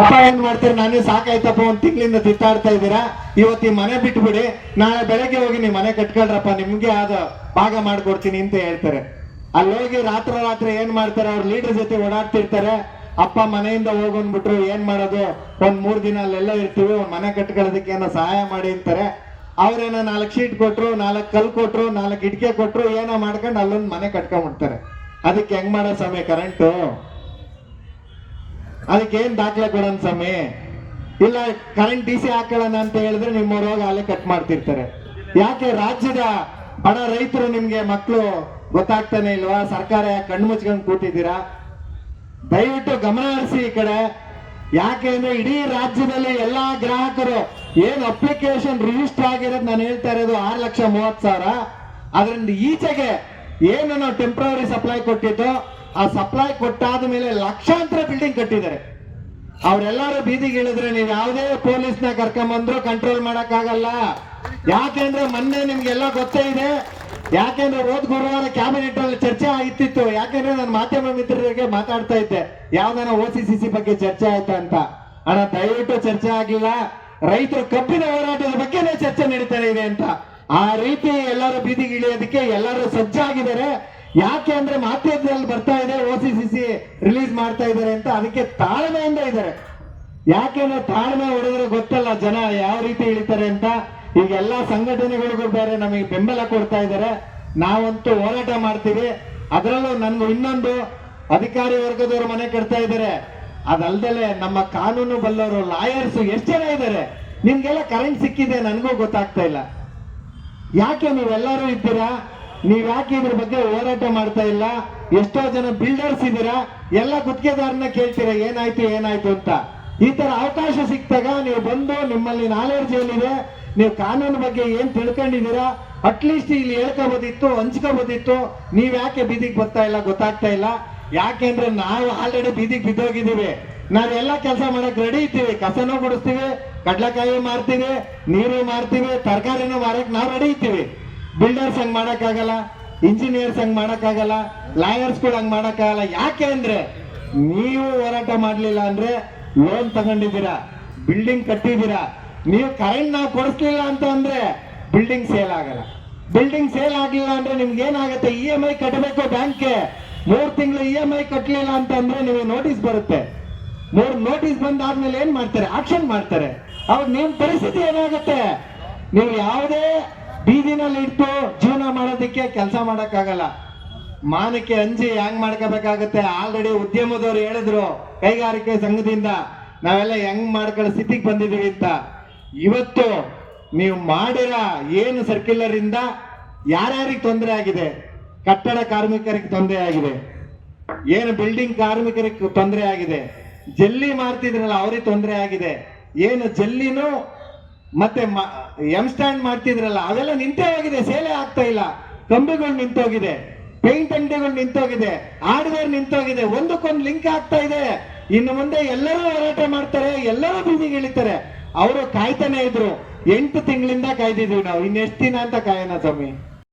ಅಪ್ಪ ಏನ್ ಮಾಡ್ತೀರ? ನಾನೇ ಸಾಕಾಯ್ತಪ್ಪ, ಒಂದ್ ತಿಂಗಳಿಂದ ತಿತ್ತಾಡ್ತಾ ಇದ್ದೀರಾ? ಇವತ್ತು ಈ ಮನೆ ಬಿಟ್ಬಿಡಿ. ನಾಳೆ ಬೆಳಗ್ಗೆ ಹೋಗಿ ನೀವು ಮನೆ ಕಟ್ಕೊಳ್ರಪ್ಪ, ನಿಮ್ಗೆ ಆದ ಭಾಗ ಮಾಡ್ಕೊಡ್ತೀನಿ ಅಂತ ಹೇಳ್ತಾರೆ. ಅಲ್ಲಿ ಹೋಗಿ ರಾತ್ರಿ ರಾತ್ರಿ ಏನ್ ಮಾಡ್ತಾರೆ? ಅವ್ರ ಲೀಡರ್ ಜೊತೆ ಓಡಾಡ್ತಿರ್ತಾರೆ. ಅಪ್ಪ ಮನೆಯಿಂದ ಹೋಗೊಂಡ್ಬಿಟ್ರು ಏನ್ ಮಾಡೋದು? ಒಂದ್ ಮೂರ್ ದಿನ ಅಲ್ಲೆಲ್ಲ ಇರ್ತೀವಿ, ಒಂದ್ ಮನೆ ಕಟ್ಕೊಳ್ಳೋದಕ್ಕೆ ಏನೋ ಸಹಾಯ ಮಾಡಿ ಅಂತಾರೆ. ಅವ್ರೇನೋ ನಾಲ್ಕು ಶೀಟ್ ಕೊಟ್ರು, ನಾಲ್ಕು ಕಲ್ ಕೊಟ್ರು, ನಾಲ್ಕು ಇಟ್ಕೆ ಕೊಟ್ರು, ಏನೋ ಮಾಡ್ಕೊಂಡು ಅಲ್ಲೊಂದು ಮನೆ ಕಟ್ಕೊಂಡ್ಬಿಡ್ತಾರೆ. ಅದಕ್ಕೆ ಹೆಂಗ್ ಮಾಡೋ ಸಮಯ, ಕರೆಂಟು? ಅದಕ್ಕೆ ಏನ್ ದಾಖಲೆ ಕೊಡೋಣ ಸ್ವಾಮಿ? ಇಲ್ಲ ಕರೆಂಟ್ ಡಿ ಸಿ ಹಾಕೊಳ್ಳೋಣ ಅಂತ ಹೇಳಿದ್ರೆ ನಿಮ್ಮ ರೋಗ ಅಲ್ಲೇ ಕಟ್ ಮಾಡ್ತಿರ್ತಾರೆ. ಯಾಕೆ ರಾಜ್ಯದ ಬಡ ರೈತರು ನಿಮ್ಗೆ ಮಕ್ಕಳು ಗೊತ್ತಾಗ್ತಾನೆ ಇಲ್ವಾ? ಸರ್ಕಾರ ಯಾಕೆ ಕಣ್ಣು ಮುಚ್ಕೊಂಡು ಕೂತಿದ್ದೀರಾ? ದಯವಿಟ್ಟು ಗಮನ ಹರಿಸಿ ಈ ಕಡೆ. ಯಾಕೆ ಅಂದ್ರೆ ಇಡೀ ರಾಜ್ಯದಲ್ಲಿ ಎಲ್ಲಾ ಗ್ರಾಹಕರು ಏನ್ ಅಪ್ಲಿಕೇಶನ್ ರಿಜಿಸ್ಟರ್ ಆಗಿರೋದು ನಾನು ಹೇಳ್ತಾ ಇರೋದು ಆರು ಲಕ್ಷ ಮೂವತ್ ಸಾವಿರ. ಅದರಿಂದ ಈಚೆಗೆ ಏನು ನಾವು ಸಪ್ಲೈ ಕೊಟ್ಟಿದ್ದು ಆ ಸಪ್ಲೈ ಕೊಟ್ಟಾದ ಮೇಲೆ ಲಕ್ಷಾಂತರ ಬಿಲ್ಡಿಂಗ್ ಕಟ್ಟಿದ್ದಾರೆ. ಅವರೆಲ್ಲರೂ ಬೀದಿಗೆ ಇಳಿದ್ರೆ ನೀವು ಯಾವುದೇ ಪೊಲೀಸ್ನ ಕರ್ಕೊಂಬಂದ್ರು ಕಂಟ್ರೋಲ್ ಮಾಡಕ್ಕಾಗಲ್ಲ. ಯಾಕೆಂದ್ರೆ ಮೊನ್ನೆ ನಿಮ್ಗೆಲ್ಲ ಗೊತ್ತೇ ಇದೆ. ಯಾಕೆಂದ್ರೆ ಹೋದ್ ಗುರುವಾರ ಕ್ಯಾಬಿನೆಟ್ ಅಲ್ಲಿ ಚರ್ಚೆ ಆಗಿತ್ತಿತ್ತು. ಯಾಕೆಂದ್ರೆ ನಾನು ಮಾಧ್ಯಮ ಮಿತ್ರರಿಗೆ ಮಾತಾಡ್ತಾ ಇದ್ದೆ. ಯಾವ್ದಾನ ಓ ಸಿ ಸಿ ಬಗ್ಗೆ ಚರ್ಚೆ ಆಯ್ತಾ ಅಂತ. ಅಣ್ಣ, ದಯವಿಟ್ಟು ಚರ್ಚೆ ಆಗಿಲ್ಲ ರೈತರು ಕಬ್ಬಿನ ಹೋರಾಟದ ಬಗ್ಗೆನೇ ಚರ್ಚೆ ನಡೀತಾ ಇದೆ ಅಂತ. ಆ ರೀತಿ ಎಲ್ಲರೂ ಬೀದಿಗೆ ಇಳಿಯೋದಕ್ಕೆ ಎಲ್ಲರೂ ಸಜ್ಜಾಗಿದ್ದಾರೆ. ಯಾಕೆ ಅಂದ್ರೆ ಮಾಧ್ಯಮದಲ್ಲಿ ಬರ್ತಾ ಇದೆ O C C C release ಮಾಡ್ತಾ ಇದ್ದಾರೆ ಅಂತ ಅದಕ್ಕೆ ತಾಳ್ಮೆಯಿಂದ ಇದ್ದಾರೆ. ಯಾಕೆಂದ್ರೆ ತಾಳ್ಮೆ ಹೊಡೆದ್ರೆ ಗೊತ್ತಲ್ಲ ಜನ ಯಾವ ರೀತಿ ಇಳಿತಾರೆ ಅಂತ. ಈಗ ಎಲ್ಲಾ ಸಂಘಟನೆಗಳಿಗೂ ಬೇರೆ ನಮಗೆ ಬೆಂಬಲ ಕೊಡ್ತಾ ಇದ್ದಾರೆ. ನಾವಂತೂ ಹೋರಾಟ ಮಾಡ್ತೀವಿ. ಅದರಲ್ಲೂ ನನ್ಗೆ ಇನ್ನೊಂದು ಅಧಿಕಾರಿ ವರ್ಗದವರು ಮನೆ ಕಟ್ತಾ ಇದ್ದಾರೆ. ಅದಲ್ದಲೆ ನಮ್ಮ ಕಾನೂನು ಬಲ್ಲವರು ಲಾಯರ್ಸ್ ಎಷ್ಟು ಜನ ಇದ್ದಾರೆ? ನಿಮ್ಗೆಲ್ಲ ಕರೆಂಟ್ ಸಿಕ್ಕಿದೆ, ನನಗೂ ಗೊತ್ತಾಗ್ತಾ ಇಲ್ಲ. ಯಾಕೆ ನೀವೆಲ್ಲರೂ ಇದ್ದೀರಾ? ನೀವ್ ಯಾಕೆ ಇದ್ರ ಬಗ್ಗೆ ಹೋರಾಟ ಮಾಡ್ತಾ ಇಲ್ಲ? ಎಷ್ಟೋ ಜನ ಬಿಲ್ಡರ್ಸ್ ಇದ್ದೀರಾ ಎಲ್ಲ ಗುತ್ತಿಗೆದಾರನ್ನ ಕೇಳ್ತೀರಾ, ಏನಾಯ್ತು ಏನಾಯ್ತು ಅಂತ? ಈ ತರ ಅವಕಾಶ ಸಿಕ್ತಾಗ ನೀವು ಬಂದು ನಿಮ್ಮಲ್ಲಿ ನಾಲೆಡ್ಜ್ ಏನಿದೆ, ನೀವು ಕಾನೂನು ಬಗ್ಗೆ ಏನ್ ತಿಳ್ಕೊಂಡಿದ್ದೀರಾ? ಅಟ್ಲೀಸ್ಟ್ ಇಲ್ಲಿ ಹೇಳ್ಕೋಬೋದಿತ್ತು, ಹಂಚ್ಕೋಬೋದಿತ್ತು. ನೀವ್ ಯಾಕೆ ಬೀದಿಗೆ ಬರ್ತಾ ಇಲ್ಲ, ಗೊತ್ತಾಗ್ತಾ ಇಲ್ಲ? ಯಾಕೆಂದ್ರೆ ನಾವು ಆಲ್ರೆಡಿ ಬೀದಿಗೆ ಬಿದ್ದೋಗಿದ್ದೀವಿ. ನಾವೆಲ್ಲ ಕೆಲಸ ಮಾಡಕ್ ರೆಡಿ ಇದ್ದೀವಿ. ಕಸನೂ ಗುಡಿಸ್ತೀವಿ, ಕಡ್ಲೆಕಾಯಿ ಮಾರ್ತೀವಿ, ನೀರು ಮಾರ್ತೀವಿ, ತರಕಾರಿನೂ ಮಾರಕ್ ನಾವು ರೆಡಿ ಇದ್ದೀವಿ. ಬಿಲ್ಡರ್ಸ್ ಹಂಗ್ ಮಾಡಕ್ಕಾಗಲ್ಲ ಇಂಜಿನಿಯರ್ಸ್ ಹಂಗ್ ಮಾಡಕ್ಕಾಗಲ್ಲ ಲಾಯರ್ಸ್ ಕೂಡ ಹಂಗ್ ಮಾಡಕ್ಕಾಗಲ್ಲ. ಯಾಕೆ ಅಂದ್ರೆ ನೀವು ಹೋರಾಟ ಮಾಡ್ಲಿಲ್ಲ ಅಂದ್ರೆ ಲೋನ್ ತಗೊಂಡಿದ್ದೀರಾ ಬಿಲ್ಡಿಂಗ್ ಕಟ್ಟಿದ್ದೀರಾ, ನೀವು ಕರೆಂಟ್ ನಾವು ಕೊಡಿಸ್ಲಿಲ್ಲ ಅಂತ ಅಂದ್ರೆ ಬಿಲ್ಡಿಂಗ್ ಸೇಲ್ ಆಗಲ್ಲ. ಬಿಲ್ಡಿಂಗ್ ಸೇಲ್ ಆಗಲಿಲ್ಲ ಅಂದ್ರೆ ನಿಮ್ಗೆ ಏನಾಗುತ್ತೆ? ಇ ಎಂ ಐ ಕಟ್ಟಬೇಕು ಬ್ಯಾಂಕ್ಗೆ ಮೂರ್ ತಿಂಗಳು ಇ ಎಂ ಐ ಕಟ್ಟಲಿಲ್ಲ ಅಂತ ಅಂದ್ರೆ ನಿಮಗೆ ನೋಟಿಸ್ ಬರುತ್ತೆ. ಮೂರ್ ನೋಟಿಸ್ ಬಂದಾದ್ಮೇಲೆ ಏನ್ ಮಾಡ್ತಾರೆ? ಆಕ್ಷನ್ ಮಾಡ್ತಾರೆ. ಅವಾಗ ನಿಮ್ ಪರಿಸ್ಥಿತಿ ಏನಾಗುತ್ತೆ? ನೀವು ಯಾವುದೇ ಬೀದಿನಲ್ಲಿ ಇಟ್ಟು ಜೀವನ ಮಾಡೋದಕ್ಕೆ ಕೆಲಸ ಮಾಡಕ್ಕಾಗಲ್ಲ. ಮಾನಕ್ಕೆ ಅಂಜಿ ಹೆಂಗ್ ಮಾಡ್ಕೋಬೇಕಾಗತ್ತೆ? ಆಲ್ರೆಡಿ ಉದ್ಯಮದವ್ರು ಹೇಳಿದ್ರು ಕೈಗಾರಿಕೆ ಸಂಘದಿಂದ, ನಾವೆಲ್ಲ ಹೆಂಗ್ ಮಾಡ್ಕೊಳ್ಳೋ ಸ್ಥಿತಿಗೆ ಬಂದಿದ್ದೀವಿ ಅಂತ. ಇವತ್ತು ನೀವು ಮಾಡಿರೋ ಏನು ಸರ್ಕ್ಯುಲರ್ ಇಂದ ಯಾರ್ಯಾರಿಗೆ ತೊಂದರೆ ಆಗಿದೆ? ಕಟ್ಟಡ ಕಾರ್ಮಿಕರಿಗೆ ತೊಂದರೆ ಆಗಿದೆ. ಏನು ಬಿಲ್ಡಿಂಗ್ ಕಾರ್ಮಿಕರಿಗೆ ತೊಂದರೆ ಆಗಿದೆ? ಜಲ್ಲಿ ಮಾಡ್ತಿದ್ರಲ್ಲ ಅವ್ರಿಗೆ ತೊಂದರೆ ಆಗಿದೆ. ಏನು ಜಲ್ಲಿನೂ ಮತ್ತೆ ಎಂ ಸ್ಟ್ಯಾಂಡ್ ಮಾಡ್ತಿದ್ರಲ್ಲ ಅವೆಲ್ಲ ನಿಂತೇ ಹೋಗಿದೆ ಸೇಲೆ ಆಗ್ತಾ ಇಲ್ಲ. ಕಂಬಿಗಳು ನಿಂತೋಗಿದೆ ಪೇಂಟ್ ಅಂಗಡಿಗಳು ನಿಂತೋಗಿದೆ ಹಾರ್ಡ್ವೇರ್ ನಿಂತೋಗಿದೆ, ಒಂದಕ್ಕೊಂದು ಲಿಂಕ್ ಆಗ್ತಾ ಇದೆ. ಇನ್ನು ಮುಂದೆ ಎಲ್ಲರೂ ಹೋರಾಟ ಮಾಡ್ತಾರೆ, ಎಲ್ಲರೂ ಬೀದಿಗೆ ಇಳಿತಾರೆ ಅವರು ಕಾಯ್ತಾನೆ ಇದ್ರು. ಎಂಟು ತಿಂಗಳಿಂದ ಕಾಯ್ದಿದ್ವಿ ನಾವು, ಇನ್ನೆಷ್ಟು ದಿನ ಅಂತ ಕಾಯೋಣ ಸ್ವಾಮಿ?